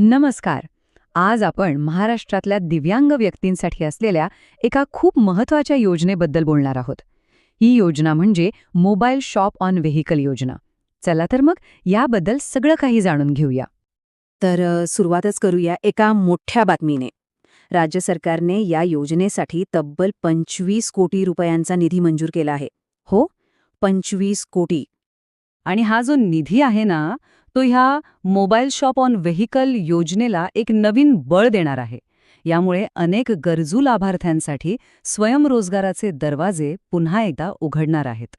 नमस्कार. आज आपण महाराष्ट्रातल्या दिव्यांग व्यक्तींसाठी असलेल्या एका खूप महत्त्वाच्या योजनेबद्दल बोलणार आहोत. ही योजना म्हणजे मोबाईल शॉप ऑन व्हेकल योजना. चला तर मग याबद्दल सगळं काही जाणून घेऊया. तर सुरुवातच करूया एका मोठ्या बातमीने. राज्य सरकारने या योजनेसाठी तब्बल पंचवीस कोटी रुपयांचा निधी मंजूर केला आहे. हो पंचवीस कोटी. आणि हा जो निधी आहे ना तो ह्या मोबाईल शॉप ऑन व्हेकल योजनेला एक नवीन बळ देणार आहे. यामुळे अनेक गरजू लाभार्थ्यांसाठी स्वयंरोजगाराचे दरवाजे पुन्हा एकदा उघडणार आहेत.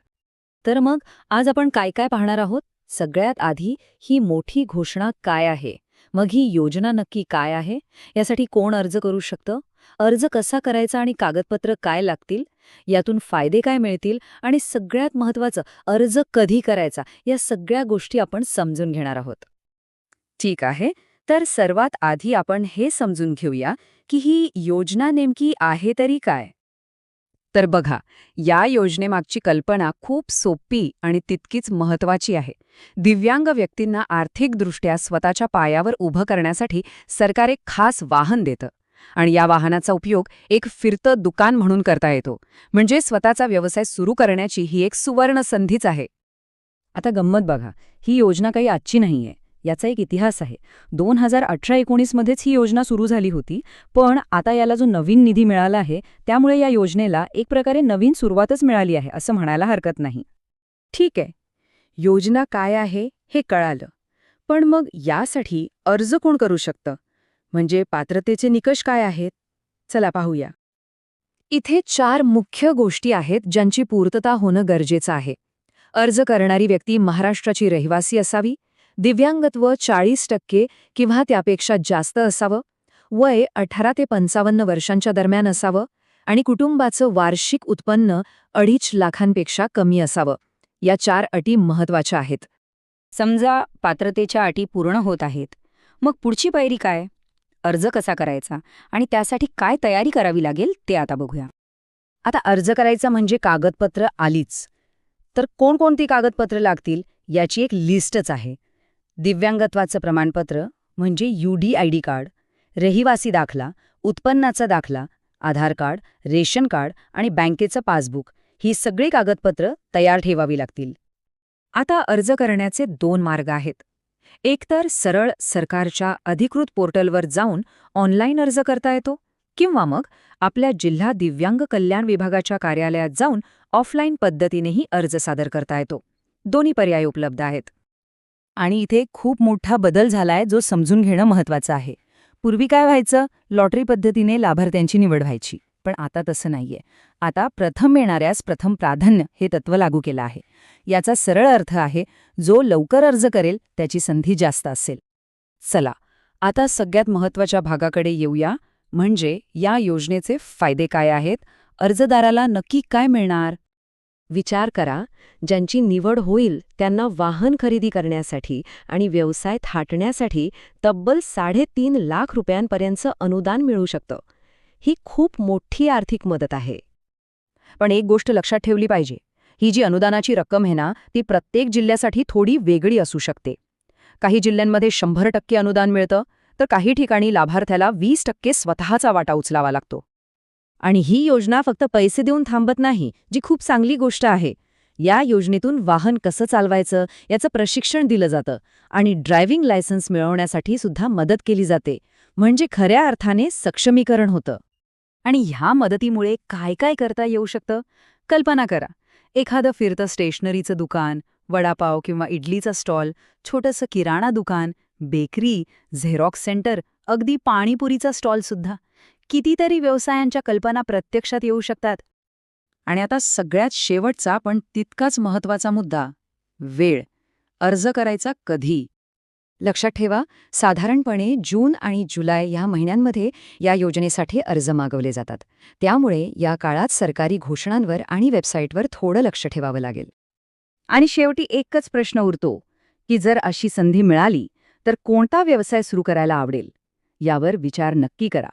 तर मग आज आपण काय काय पाहणार आहोत? सगळ्यात आधी ही मोठी घोषणा काय आहे? मग ही योजना नक्की काय आहे? यासाठी कोण अर्ज करू शकतं? अर्ज कसा करायचा आणि कागदपत्र काय लागतील? यातून फायदे काय मिळतील? आणि सगळ्यात महत्त्वाचं अर्ज कधी करायचा? या सगळ्या गोष्टी आपण समजून घेणार आहोत. ठीक आहे. तर सर्वात आधी आपण हे समजून घेऊया की ही योजना नेमकी आहे तरी काय? तर बघा या योजनेमागची कल्पना खूप सोपी आणि तितकीच महत्वाची आहे. दिव्यांग व्यक्तींना आर्थिकदृष्ट्या स्वतःच्या पायावर उभं करण्यासाठी सरकार एक खास वाहन देतं. आणि या वाहनाचा उपयोग एक फिरतं दुकान म्हणून करता येतो. म्हणजे स्वतःचा व्यवसाय सुरू करण्याची ही एक सुवर्ण संधीच आहे. आता गंमत बघा ही योजना काही आजची नाहीये. याचा एक इतिहास आहे. दोन हजार अठरा एकोणीसमध्येच ही योजना सुरू झाली होती पण आता याला जो नवीन निधी मिळाला आहे त्यामुळे या योजनेला एक प्रकारे नवीन सुरुवातच मिळाली आहे असं म्हणायला हरकत नाही. ठीक आहे. योजना काय आहे हे कळालं. पण मग यासाठी अर्ज कोण करू शकतं? म्हणजे पात्रतेचे निकष काय आहेत? चला पाहूया. इथे चार मुख्य गोष्टी आहेत ज्यांची पूर्तता होणं गरजेचं आहे. अर्ज करणारी व्यक्ती महाराष्ट्राची रहिवासी असावी दिव्यांगत्व चाळीस टक्के किंवा त्यापेक्षा जास्त असावं. वय अठरा ते पंचावन्न वर्षांच्या दरम्यान असावं. आणि कुटुंबाचं वार्षिक उत्पन्न अडीच लाखांपेक्षा कमी असावं. या चार अटी महत्त्वाच्या आहेत. समजा पात्रतेच्या अटी पूर्ण होत आहेत. मग पुढची पायरी काय? अर्ज कसा करायचा? आणि त्यासाठी काय तयारी करावी लागेल ते आता बघूया. आता अर्ज करायचा म्हणजे कागदपत्र आलीच. तर कोणकोणती कागदपत्र लागतील याची एक लिस्टच आहे. दिव्यांगत्वाचं प्रमाणपत्र म्हणजे U D I D card रहिवासी दाखला उत्पन्नाचा दाखला आधार कार्ड रेशन कार्ड आणि बँकेचं पासबुक ही सगळी कागदपत्र तयार ठेवावी लागतील. आता अर्ज करण्याचे दोन मार्ग आहेत. एकतर सरळ सरकारच्या अधिकृत पोर्टलवर जाऊन ऑनलाईन अर्ज करता येतो किंवा मग आपल्या जिल्हा दिव्यांग कल्याण विभागाच्या कार्यालयात जाऊन ऑफलाईन पद्धतीनेही अर्ज सादर करता येतो. दोन्ही पर्याय उपलब्ध आहेत. आणि इथे खूप मोठा बदल झालाय जो समजून घेणं महत्वाचं आहे. पूर्वी काय व्हायचं? लॉटरी पद्धतीने लाभार्थ्यांची निवड व्हायची. पण आता तसं नाहीये. आता प्रथम येणाऱ्यास प्रथम प्राधान्य हे तत्व लागू केलं आहे. याचा सरळ अर्थ आहे जो लवकर अर्ज करेल त्याची संधी जास्त असेल. चला आता सगळ्यात महत्त्वाच्या भागाकडे येऊया. म्हणजे या योजनेचे फायदे काय आहेत? अर्जदाराला नक्की काय मिळणार? विचार करा ज्यांची निवड होईल त्यांना वाहन खरेदी करण्यासाठी आणि व्यवसाय थाटण्यासाठी तब्बल साडेतीन लाख रुपयांपर्यंतचं अनुदान मिळू शकतं. ही खूप मोठी आर्थिक मदत आहे. पण एक गोष्ट लक्षात ठेवली पाहिजे ही जी अनुदानाची रक्कम आहे ना ती प्रत्येक जिल्ह्यासाठी थोडी वेगळी असू शकते. काही जिल्ह्यांमध्ये शंभर टक्के अनुदान मिळतं तर काही ठिकाणी लाभार्थ्याला वीस टक्के स्वतःचा वाटा उचलावा लागतो. आणि ही योजना फक्त पैसे देऊन थांबत नाही जी खूप चांगली गोष्ट आहे. या योजनेतून वाहन कसं चालवायचं याचं प्रशिक्षण दिलं जातं आणि ड्रायव्हिंग लायसन्स मिळवण्यासाठी सुद्धा मदत केली जाते म्हणजे खऱ्या अर्थाने सक्षमीकरण होतं. आणि ह्या मदतीमुळे काय काय करता येऊ शकतं? कल्पना करा. एखादं फिरतं स्टेशनरीचं दुकान वडापाव किंवा इडलीचा स्टॉल छोटंसं किराणा दुकान बेकरी झेरॉक्स सेंटर अगदी पाणीपुरीचा स्टॉलसुद्धा कितीतरी व्यवसायांच्या कल्पना प्रत्यक्षात येऊ शकतात. आणि आता सगळ्यात शेवटचा पण तितकाच महत्त्वाचा मुद्दा वेळ. अर्ज करायचा कधी? लक्षात ठेवा साधारणपणे जून आणि जुलै या महिन्यांमध्ये या योजनेसाठी अर्ज मागवले जातात. त्यामुळे या काळात सरकारी घोषणांवर आणि वेबसाईटवर थोडं लक्ष ठेवावं लागेल. आणि शेवटी एकच प्रश्न उरतो की जर अशी संधी मिळाली तर कोणता व्यवसाय सुरू करायला आवडेल? यावर विचार नक्की करा.